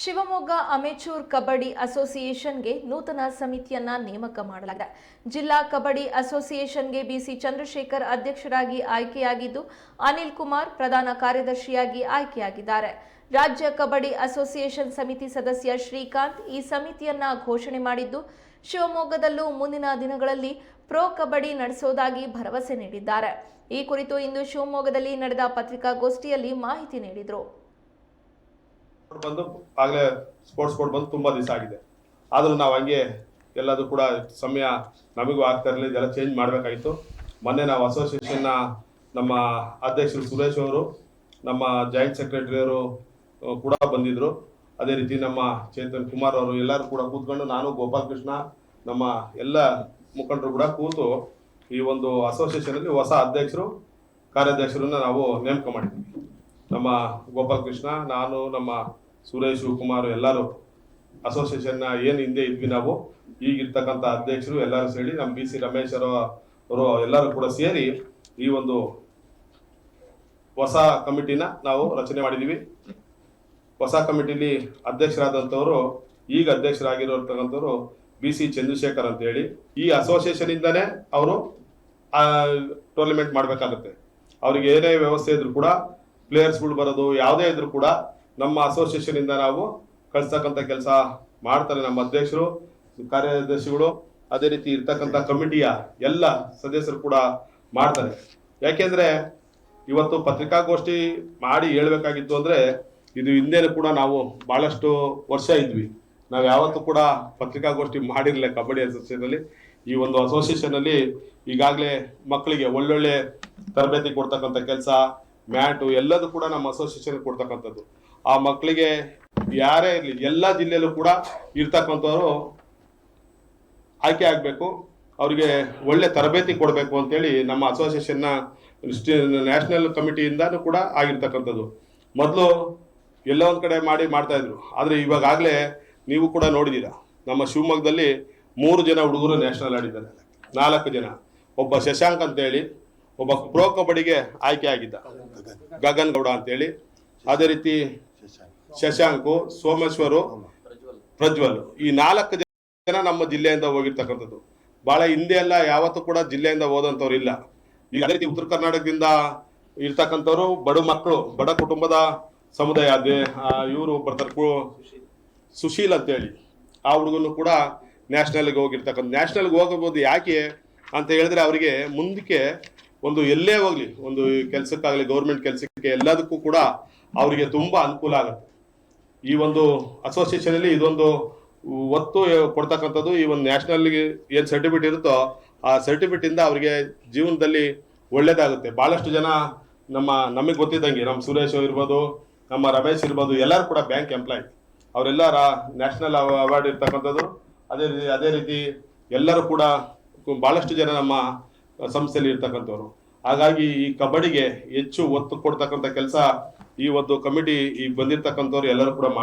Shivamogga amateur kabaddi ಅಸೋಸಿಯೇಷನ್ಗೆ ನೂತನ ಸಮಿತಿಯನ್ನ ನೇಮಕ ಮಾಡಲಾಗಿದೆ. ಜಿಲ್ಲಾ ಕಬಡ್ಡಿ ಅಸೋಸಿಯೇಷನ್ಗೆ ಬಿಸಿ ಚಂದ್ರಶೇಖರ್ ಅಧ್ಯಕ್ಷರಾಗಿ ಆಯ್ಕೆಯಾಗಿದ್ದು, ಅನಿಲ್ ಕುಮಾರ್ ಪ್ರಧಾನ ಕಾರ್ಯದರ್ಶಿಯಾಗಿ ಆಯ್ಕೆಯಾಗಿದ್ದಾರೆ. ರಾಜ್ಯ ಕಬಡ್ಡಿ ಅಸೋಸಿಯೇಷನ್ ಸಮಿತಿ ಸದಸ್ಯ ಶ್ರೀಕಾಂತ್ ಈ ಸಮಿತಿಯನ್ನ ಘೋಷಣೆ ಮಾಡಿದ್ದು, ಶಿವಮೊಗ್ಗದಲ್ಲೂ ಮುಂದಿನ ದಿನಗಳಲ್ಲಿ ಪ್ರೊ ಕಬಡ್ಡಿ ನಡೆಸೋದಾಗಿ ಭರವಸೆ ನೀಡಿದ್ದಾರೆ. ಈ ಕುರಿತು ಇಂದು ಶಿವಮೊಗ್ಗದಲ್ಲಿ ನಡೆದ ಪತ್ರಿಕಾಗೋಷ್ಠಿಯಲ್ಲಿ ಮಾಹಿತಿ ನೀಡಿದರು. ಬಂದು ಆಗಲೇ ಸ್ಪೋರ್ಟ್ಸ್ ಕೋರ್ಟ್ ಬಂದು ತುಂಬ ದಿವಸ ಆಗಿದೆ. ಆದರೂ ನಾವು ಹಂಗೆ ಎಲ್ಲದು ಕೂಡ ಸಮಯ ನಮಗೂ ಆಗ್ತಾ ಇರಲಿಲ್ಲ, ಇದೆಲ್ಲ ಚೇಂಜ್ ಮಾಡಬೇಕಾಗಿತ್ತು. ಮೊನ್ನೆ ನಾವು ಅಸೋಸಿಯೇಷನ್ನ ನಮ್ಮ ಅಧ್ಯಕ್ಷರು ಸುರೇಶ್ ಅವರು, ನಮ್ಮ ಜಾಯಿಂಟ್ ಸೆಕ್ರೆಟರಿ ಅವರು ಕೂಡ ಬಂದಿದ್ದರು ಅದೇ ರೀತಿ ನಮ್ಮ ಚೇತನ್ ಕುಮಾರ್ ಅವರು ಎಲ್ಲರೂ ಕೂಡ ಕೂತ್ಕೊಂಡು ನಾನು ಗೋಪಾಲ್ ಕೃಷ್ಣ ನಮ್ಮ ಎಲ್ಲ ಮುಖಂಡರು ಕೂಡ ಕೂತು ಈ ಒಂದು ಅಸೋಸಿಯೇಷನಲ್ಲಿ ಹೊಸ ಅಧ್ಯಕ್ಷರು, ಕಾರ್ಯಾಧ್ಯಕ್ಷರನ್ನ ನಾವು ನೇಮಕ ಮಾಡಿದ್ವಿ. ನಮ್ಮ ಗೋಪಾಲ್ ಕೃಷ್ಣ ನಾನು, ನಮ್ಮ ಸುರೇಶ್ ಕುಮಾರ್ ಎಲ್ಲರೂ ಅಸೋಸಿಯೇಷನ್ ಏನು ಹಿಂದೆ ಇದ್ವಿ ನಾವು ಈಗಿರ್ತಕ್ಕಂಥ ಅಧ್ಯಕ್ಷರು ಎಲ್ಲರೂ ಸೇರಿ ನಮ್ಮ ಬಿ ಸಿ ರಮೇಶ್ ಅವರು ಎಲ್ಲರೂ ಕೂಡ ಸೇರಿ ಈ ಒಂದು ಹೊಸ ಕಮಿಟಿನ ನಾವು ರಚನೆ ಮಾಡಿದೀವಿ. ಹೊಸ ಕಮಿಟಿಲಿ ಅಧ್ಯಕ್ಷರಾದಂಥವರು, ಈಗ ಅಧ್ಯಕ್ಷರಾಗಿರೋರ್ತಕ್ಕಂಥವ್ರು ಬಿ ಸಿ ಚಂದ್ರಶೇಖರ್ ಅಂತ ಹೇಳಿ. ಈ ಅಸೋಸಿಯೇಷನ್ ಇಂದಾನೆ ಅವರು ಟೂರ್ನಮೆಂಟ್ ಮಾಡಬೇಕಾಗುತ್ತೆ. ಅವ್ರಿಗೆ ಏನೇ ವ್ಯವಸ್ಥೆ ಇದ್ರು ಕೂಡ ಪ್ಲೇಯರ್ಸ್ಗಳು ಬರೋದು, ಯಾವುದೇ ಇದ್ರು ಕೂಡ ನಮ್ಮ ಅಸೋಸಿಯೇಷನ್ ಇಂದ ನಾವು ಕಳಿಸ್ತಕ್ಕಂಥ ಕೆಲಸ ಮಾಡ್ತಾರೆ ನಮ್ಮ ಅಧ್ಯಕ್ಷರು, ಕಾರ್ಯದರ್ಶಿಗಳು. ಅದೇ ರೀತಿ ಇರ್ತಕ್ಕಂಥ ಕಮಿಟಿಯ ಎಲ್ಲ ಸದಸ್ಯರು ಕೂಡ ಮಾಡ್ತಾರೆ. ಯಾಕೆಂದ್ರೆ ಇವತ್ತು ಪತ್ರಿಕಾಗೋಷ್ಠಿ ಮಾಡಿ ಹೇಳ್ಬೇಕಾಗಿತ್ತು ಅಂದ್ರೆ ಇದು ಹಿಂದೆನೂ ಕೂಡ ನಾವು ಬಹಳಷ್ಟು ವರ್ಷ ಇದ್ವಿ. ನಾವು ಯಾವತ್ತೂ ಕೂಡ ಪತ್ರಿಕಾಗೋಷ್ಠಿ ಮಾಡಿರಲಿಲ್ಲ ಕಬಡ್ಡಿ ಅಸೋಸಿಯೇಷನ್ ಅಲ್ಲಿ. ಈ ಒಂದು ಅಸೋಸಿಯೇಷನ್ ಅಲ್ಲಿ ಈಗಾಗಲೇ ಮಕ್ಕಳಿಗೆ ಒಳ್ಳೊಳ್ಳೆ ತರಬೇತಿ ಕೊಡ್ತಕ್ಕಂಥ ಕೆಲಸ, ಮ್ಯಾಟು ಎಲ್ಲದೂ ಕೂಡ ನಮ್ಮ ಅಸೋಸಿಯೇಷನ್ ಕೊಡ್ತಕ್ಕಂಥದ್ದು. ಆ ಮಕ್ಕಳಿಗೆ ಯಾರೇ ಇರಲಿ, ಎಲ್ಲ ಜಿಲ್ಲೆಯಲ್ಲೂ ಕೂಡ ಇರ್ತಕ್ಕಂಥವ್ರು ಆಯ್ಕೆ ಆಗಬೇಕು, ಅವರಿಗೆ ಒಳ್ಳೆ ತರಬೇತಿ ಕೊಡಬೇಕು ಅಂತೇಳಿ ನಮ್ಮ ಅಸೋಸಿಯೇಷನ್ನ ನ್ಯಾಷನಲ್ ಕಮಿಟಿಯಿಂದನೂ ಕೂಡ ಆಗಿರ್ತಕ್ಕಂಥದ್ದು. ಮೊದಲು ಎಲ್ಲ ಒಂದು ಕಡೆ ಮಾಡಿ ಮಾಡ್ತಾಯಿದ್ರು ಆದರೆ ಇವಾಗಾಗಲೇ ನೀವು ಕೂಡ ನೋಡಿದ್ದೀರಾ ನಮ್ಮ ಶಿವಮೊಗ್ಗದಲ್ಲಿ ಮೂರು ಜನ ಹುಡುಗರು ನ್ಯಾಷನಲ್ ಆಡಿದ್ದಾರೆ, ನಾಲ್ಕು ಜನ. ಒಬ್ಬ ಶಶಾಂಕ್ ಅಂತೇಳಿ, ಒಬ್ಬ ಪ್ರೋ ಕಬಡ್ಡಿಗೆ ಆಯ್ಕೆ ಆಗಿದ್ದ, ಗಗನ್ ಗೌಡ ಅಂತೇಳಿ. ಅದೇ ರೀತಿ ಶಶಾಂಕು, ಸೋಮೇಶ್ವರು, ಪ್ರಜ್ವಲ್. ಈ ನಾಲ್ಕು ಜನ ನಮ್ಮ ಜಿಲ್ಲೆಯಿಂದ ಹೋಗಿರ್ತಕ್ಕಂಥದ್ದು. ಬಹಳ ಹಿಂದೆ ಎಲ್ಲ ಯಾವತ್ತೂ ಕೂಡ ಜಿಲ್ಲೆಯಿಂದ ಹೋದಂಥವ್ರು ಇಲ್ಲ. ಈಗ ಅದೇ ರೀತಿ ಉತ್ತರ ಕರ್ನಾಟಕದಿಂದ ಇರ್ತಕ್ಕಂಥವ್ರು ಬಡ ಮಕ್ಕಳು, ಬಡ ಕುಟುಂಬದ ಸಮುದಾಯ ಅದೇ ಇವರು ಬರ್ತಾರೆ ಸುಶೀಲ್ ಅಂತೇಳಿ. ಆ ಹುಡುಗನು ಕೂಡ ನ್ಯಾಷನಲ್ಗೆ ಹೋಗಿರ್ತಕ್ಕಂಥ ನ್ಯಾಷನಲ್ಗೆ ಹೋಗಬಹುದು ಯಾಕೆ ಅಂತ ಹೇಳಿದ್ರೆ ಅವರಿಗೆ ಮುಂದಕ್ಕೆ ಒಂದು ಎಲ್ಲೇ ಹೋಗ್ಲಿ, ಒಂದು ಕೆಲಸಕ್ಕಾಗಲಿ, ಗೌರ್ಮೆಂಟ್ ಕೆಲಸಕ್ಕೆ ಎಲ್ಲದಕ್ಕೂ ಕೂಡ ಅವರಿಗೆ ತುಂಬಾ ಅನುಕೂಲ ಆಗುತ್ತೆ. ಈ ಒಂದು ಅಸೋಸಿಯೇಷನ್ ಅಲ್ಲಿ ಇದೊಂದು ಒತ್ತು ಕೊಡ್ತಕ್ಕಂಥದ್ದು ಈ ಒಂದು ನ್ಯಾಷನಲ್ಗೆ ಏನು ಸರ್ಟಿಫಿಕೇಟ್ ಇರುತ್ತೋ ಆ ಸರ್ಟಿಫಿಕೇಟ್ ಇಂದ ಅವರಿಗೆ ಜೀವನದಲ್ಲಿ ಒಳ್ಳೇದಾಗುತ್ತೆ. ಬಹಳಷ್ಟು ಜನ ನಮ್ಮ ನಮಗೆ ಗೊತ್ತಿದ್ದಂಗೆ ನಮ್ಮ ಸುರೇಶ್ ಇರ್ಬೋದು, ನಮ್ಮ ರಮೇಶ್ ಇರ್ಬೋದು, ಎಲ್ಲರೂ ಕೂಡ ಬ್ಯಾಂಕ್ ಎಂಪ್ಲಾಯ್ ಅವರೆಲ್ಲರ ನ್ಯಾಷನಲ್ ಅವಾರ್ಡ್ ಇರ್ತಕ್ಕಂಥದ್ದು. ಅದೇ ರೀತಿ ಅದೇ ರೀತಿ ಎಲ್ಲರೂ ಕೂಡ ಬಹಳಷ್ಟು ಜನ ನಮ್ಮ ಸಂಸ್ಥೆಯಲ್ಲಿ ಇರ್ತಕ್ಕಂಥವ್ರು. ಹಾಗಾಗಿ ಈ ಕಬಡ್ಡಿಗೆ ಹೆಚ್ಚು ಒತ್ತು ಕೊಡ್ತಕ್ಕಂಥ ಕೆಲಸ ಈ ಒಂದು ಕಮಿಟಿ ಈ ಬಂದಿರ್ತಕ್ಕಂಥವ್ರು ಎಲ್ಲರೂ ಕೂಡ